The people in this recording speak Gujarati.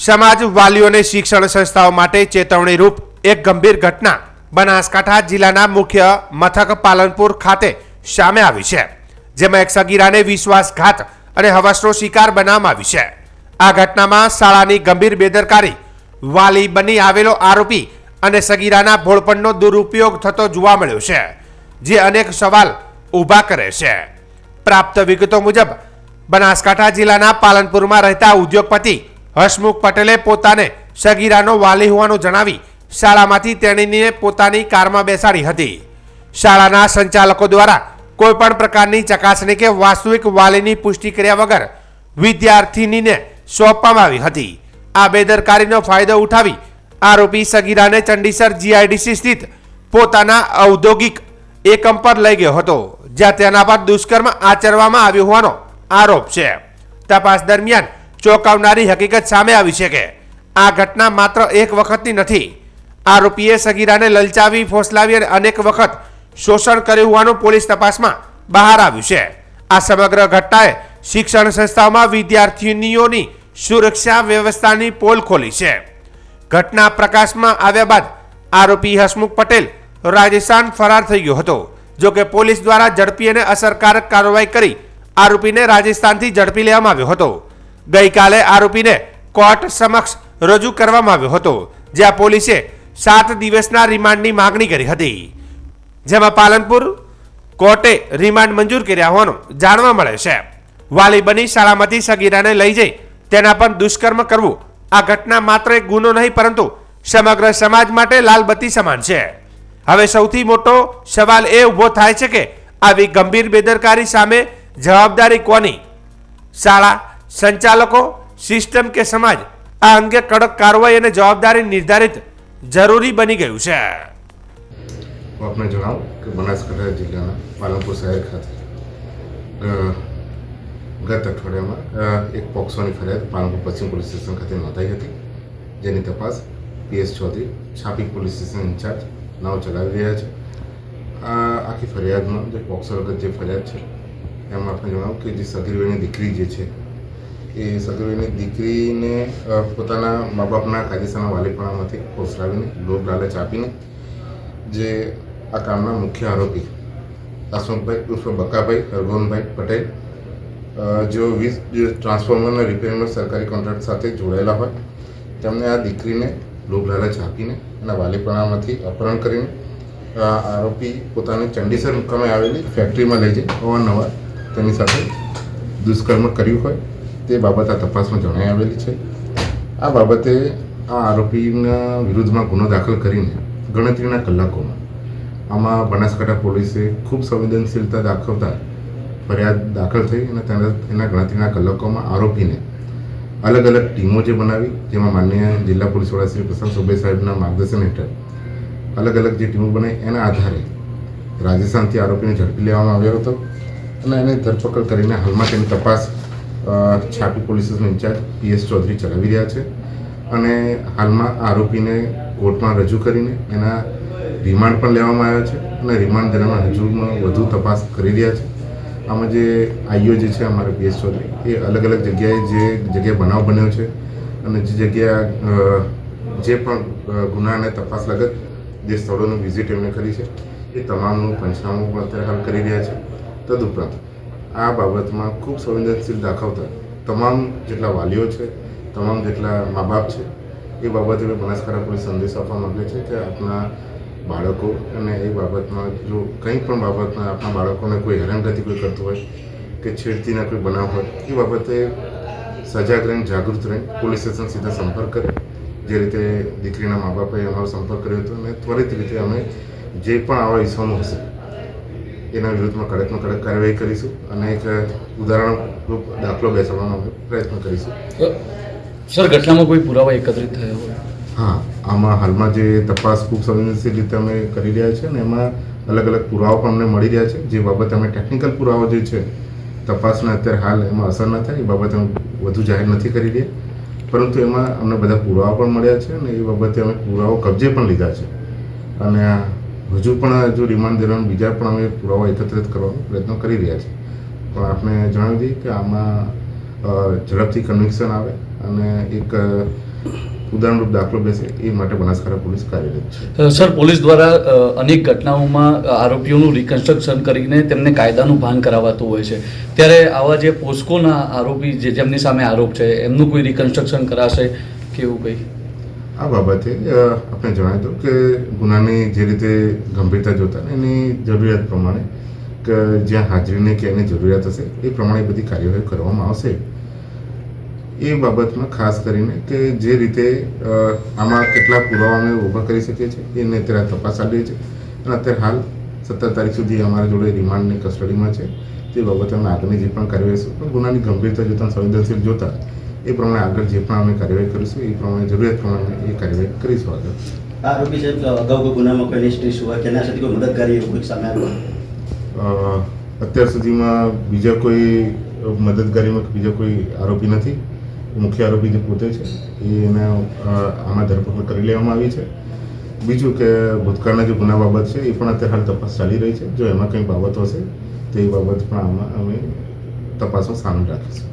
સમાજ વાલીઓને શિક્ષણ સંસ્થાઓ માટે ચેતવણીરૂપ એક ગંભીર ઘટના બનાસકાંઠા જિલ્લાના મુખ્ય મથક પાલનપુર ખાતે સામે આવી છે, જેમાં એક સગીરાને વિશ્વાસઘાત અને હવસનો શિકાર બનાવવામાં આવી છે. આ ઘટનામાં શાળાની ગંભીર બેદરકારી, વાલી બની આવેલો આરોપી અને સગીરાના ભોળપણનો દુરુપયોગ થતો જોવા મળ્યો છે, જે અનેક સવાલ ઊભા કરે છે. પ્રાપ્ત વિગતો મુજબ, બનાસકાંઠા જિલ્લાના પાલનપુરમાં રહેતા ઉદ્યોગપતિ હસમુખ પટેલે પોતાને સગીરાનો વાલી હોવાનું જણાવી શાળામાંથી તેણીને પોતાની કારમાં બેસાડી હતી. શાળાના સંચાલકો દ્વારા કોઈ પણ પ્રકારની ચકાસણી કે વાસ્તવિક વાલીની પુષ્ટિ કર્યા વગર વિદ્યાર્થીનીને સોંપવામાં આવી હતી. આ બેદરકારીનો ફાયદો ઉઠાવી આરોપી સગીરાને ચંડીસર જીઆઈડીસી સ્થિત પોતાના ઔદ્યોગિક એકમ પર લઈ ગયો હતો, જ્યાં તેના પર દુષ્કર્મ આચરવામાં આવ્યો હોવાનો આરોપ છે. તપાસ દરમિયાન ચોંકાવનારી હકીકત સામે આવી છે કે આ ઘટના માત્ર એક વખતની નથી. આરોપીએ સગીરાને લલચાવી, ફોસલાવી અને અનેક વખત શોષણ કર્યું હોવાનું પોલીસ તપાસમાં બહાર આવ્યું છે. આ સમગ્ર ઘટનાએ શિક્ષણ સંસ્થાઓમાં વિદ્યાર્થીનીઓની સુરક્ષા વ્યવસ્થાની પોલ ખોલી છે. ઘટના પ્રકાશમાં આવ્યા બાદ આરોપી હસમુખ પટેલ રાજસ્થાન ફરાર થઈ ગયો હતો. જો કે પોલીસ દ્વારા ઝડપી અને અસરકારક કાર્યવાહી કરી આરોપીને રાજસ્થાનથી ઝડપી લેવામાં આવ્યો હતો. ગઈકાલે આરોપીને કોર્ટ સમક્ષ રજૂ કરવામાં આવ્યો હતો, જ્યાં પોલીસે સાત દિવસના રિમાન્ડની માગણી કરી હતી. જેમાં પાલનપુર કોર્ટે રિમાન્ડ મંજૂર કર્યા હોવાનું જાણવા મળે છે. વાલી બની શાળામાંથી સગીરાને લઈ જઈ તેના પર દુષ્કર્મ કરવું આ ઘટના માત્ર એક ગુનો નહીં, પરંતુ સમગ્ર સમાજ માટે લાલબત્તી સમાન છે. હવે સૌથી મોટો સવાલ એ ઊભો થાય છે કે આવી ગંભીર બેદરકારી સામે જવાબદારી કોની? શાળા સંચાલકો, સિસ્ટમ કે સમાજ, આ અંગે કડક કાર્યવાહી અને જવાબદારી નિર્ધારિત જરૂરી બની ગયું છે. હું આપને જણાવું કે બનાસકાંઠા જિલ્લાના પાલનપુર શહેર ખાતે ગત અઠવાડિયામાં એક પોક્સોની ફરિયાદ પાલનપુર પશ્ચિમ પોલીસ સ્ટેશન ખાતે નોંધાઈ હતી, જેની તપાસ પીએસ ચૌધરી છાપી પોલીસ સ્ટેશન ઇન્ચાર્જ નાવ ચલાવી રહ્યા છે. આ આખી ફરિયાદમાં જે પોક્સો વગર જે ફરિયાદ છે, એમાં આપણે જણાવું કે જે સગીરભાઈની દીકરી જે છે એ સગીરની દીકરીને પોતાના મા બાપના કાયદેસરના વાલીપણામાંથી ફોસલાવીને લોભ લાલચ આપીને, જે આ કામના મુખ્ય આરોપી, અશોકભાઈ ઉર્ફ બકાભાઈ હરગોનભાઈ પટેલ જેઓ વીસ ટ્રાન્સફોર્મરના રિપેરિંગનો સરકારી કોન્ટ્રાક્ટ સાથે જોડાયેલા હોય, તેમને આ દીકરીને લોભ લાલચ આપીને એના વાલીપણામાંથી અપહરણ કરીને આરોપી પોતાની ચંડીસર મુકામે આવેલી ફેક્ટરીમાં લઈ જઈ, અવારનવાર તેની સાથે દુષ્કર્મ કર્યું હોય. તે બાબત આ તપાસમાં જણાઈ આવેલી છે. આ બાબતે આ આરોપીના વિરુદ્ધમાં ગુનો દાખલ કરીને ગણતરીના કલાકોમાં આમાં બનાસકાંઠા પોલીસે ખૂબ સંવેદનશીલતા દાખવતા ફરિયાદ દાખલ થઈ અને તેના એના ગણતરીના કલાકોમાં આરોપીને અલગ અલગ ટીમો જે બનાવી, જેમાં માન્ય જિલ્લા પોલીસ વડા શ્રી પ્રશાંત સુબે સાહેબના માર્ગદર્શન હેઠળ અલગ અલગ જે ટીમો બનાવી એના આધારે રાજસ્થાનથી આરોપીને ઝડપી લેવામાં આવ્યો હતો અને એને ધરપકડ કરીને હાલમાં તેની તપાસ Chhapi police station incharge PS Chaudhary ચલાવી રહ્યા છે અને હાલમાં આરોપીને કોર્ટમાં રજૂ કરીને એના રિમાન્ડ પણ લેવામાં આવ્યા છે અને રિમાન્ડ દરમિયાન હજુમાં વધુ તપાસ કરી રહ્યા છે. આમાં જે આઈઓ જે છે અમારા પીએસ ચૌધરી એ અલગ અલગ જગ્યાએ જે જગ્યાએ બનાવ બન્યો છે અને જે જગ્યા જે પણ અ, ગુના અને તપાસ લગત જે સ્થળોની વિઝિટ એમણે કરી છે એ તમામનું પંચનામું પણ અત્યારે હાલ કરી રહ્યા છે. તદુપરાંત આ બાબતમાં ખૂબ સંવેદનશીલ દાખવતા તમામ જેટલા વાલીઓ છે, તમામ જેટલા મા બાપ છે, એ બાબતે મેં બનાસકાંઠા પોલીસ સંદેશ આપવા માગે છે કે આપણા બાળકો અને એ બાબતમાં જો કંઈ પણ બાબતમાં આપણા બાળકોને કોઈ હેરાનગતિ કોઈ કરતું હોય કે છેડતીના કોઈ બનાવ હોય, એ બાબતે સજાગ રહીને, જાગૃત રહીને પોલીસ સ્ટેશન સીધા સંપર્ક કરે. જે રીતે દીકરીના મા બાપે અમારો સંપર્ક કર્યો હતો અને ત્વરિત રીતે અમે જે પણ આવા ઇસમો હશે એના વિરુદ્ધમાં કડકમાં કડક કાર્યવાહી કરીશું અને એક ઉદાહરણ દાખલો બેસાડવાનો અમે પ્રયત્ન કરીશું. સર ઘટનામાં કોઈ પુરાવા એકત્રિત થયા હોય? હા આમાં હાલમાં જે તપાસ ખૂબ સંવેદનશીલ રીતે અમે કરી રહ્યા છે અને એમાં અલગ અલગ પુરાવા પણ અમને મળી રહ્યા છે. જે બાબતે અમે ટેકનિકલ પુરાવા જે છે તપાસને અત્યારે હાલ એમાં અસર ન થાય એ બાબતે અમે વધુ જાહેર નથી કરી રહ્યા. પરંતુ એમાં અમને બધા પુરાવા પણ મળ્યા છે અને એ બાબતે અમે પુરાવો કબજે પણ લીધા છે. અને હજુ પણ હજુ રિમાન્ડ દરમિયાન બીજા પણ અમે પુરાવા એકત્રિત કરવાનો પ્રયત્ન કરી રહ્યા છીએ. પણ આપણે જણાવી દઈએ કે આમાં ઝડપથી કન્વિક્શન આવે અને એક ઉદાહરણરૂપ દાખલો બેસે, એ માટે બનાસકાંઠા પોલીસ કાર્યરત સર, પોલીસ દ્વારા અનેક ઘટનાઓમાં આરોપીઓનું રિકન્સ્ટ્રક્શન કરીને તેમને કાયદાનું ભાન કરાવાતું હોય છે. ત્યારે આવા જે પોસ્કોના આરોપી જે, જેમની સામે આરોપ છે, એમનું કોઈ રિકન્સ્ટ્રક્શન કરાશે કે એવું કંઈ? આ બાબતે આપણે જણાવી દઉં કે ગુનાની જે રીતે ગંભીરતા જોતા એની જરૂરિયાત પ્રમાણે, કે જ્યાં હાજરીને કે એની જરૂરિયાત હશે, એ પ્રમાણે બધી કાર્યવાહી કરવામાં આવશે. એ બાબતમાં ખાસ કરીને કે જે રીતે આમાં કેટલા પુરાવા ઊભા કરી શકીએ છીએ એને અત્યારે તપાસ ચાલી છે અને અત્યારે હાલ સત્તર તારીખ સુધી અમારા જોડે રિમાન્ડની કસ્ટડીમાં છે. તે બાબતે અમે આગળની જે પણ કાર્યવાહી ગુનાની ગંભીરતા જોતા, સંવેદનશીલ જોતા એ પ્રમાણે આગળ જે પણ અમે કાર્યવાહી કરીશું એ પ્રમાણે જરૂરિયાત પ્રમાણે એ કાર્યવાહી કરીશું આગળ. આ આરોપી સાહેબ અગાઉ કોઈ ગુનામાં કોઈ હિસ્ટ્રી હોય કે એના સાથે કોઈ મદદગારી કોઈ સામે આવ્યું અત્યાર સુધીમાં બીજા કોઈ મદદગારીમાં બીજા કોઈ આરોપી નથી. મુખ્ય આરોપી જે પોતે છે એને આમાં ધરપકડ કરી લેવામાં આવી છે. બીજું કે ભૂતકાળના જે ગુના બાબત છે એ પણ અત્યારે હાલ તપાસ ચાલી રહી છે. જો એમાં કંઈ બાબતો હશે તો એ બાબત પણ આમાં અમે તપાસમાં સામેલ રાખીશું.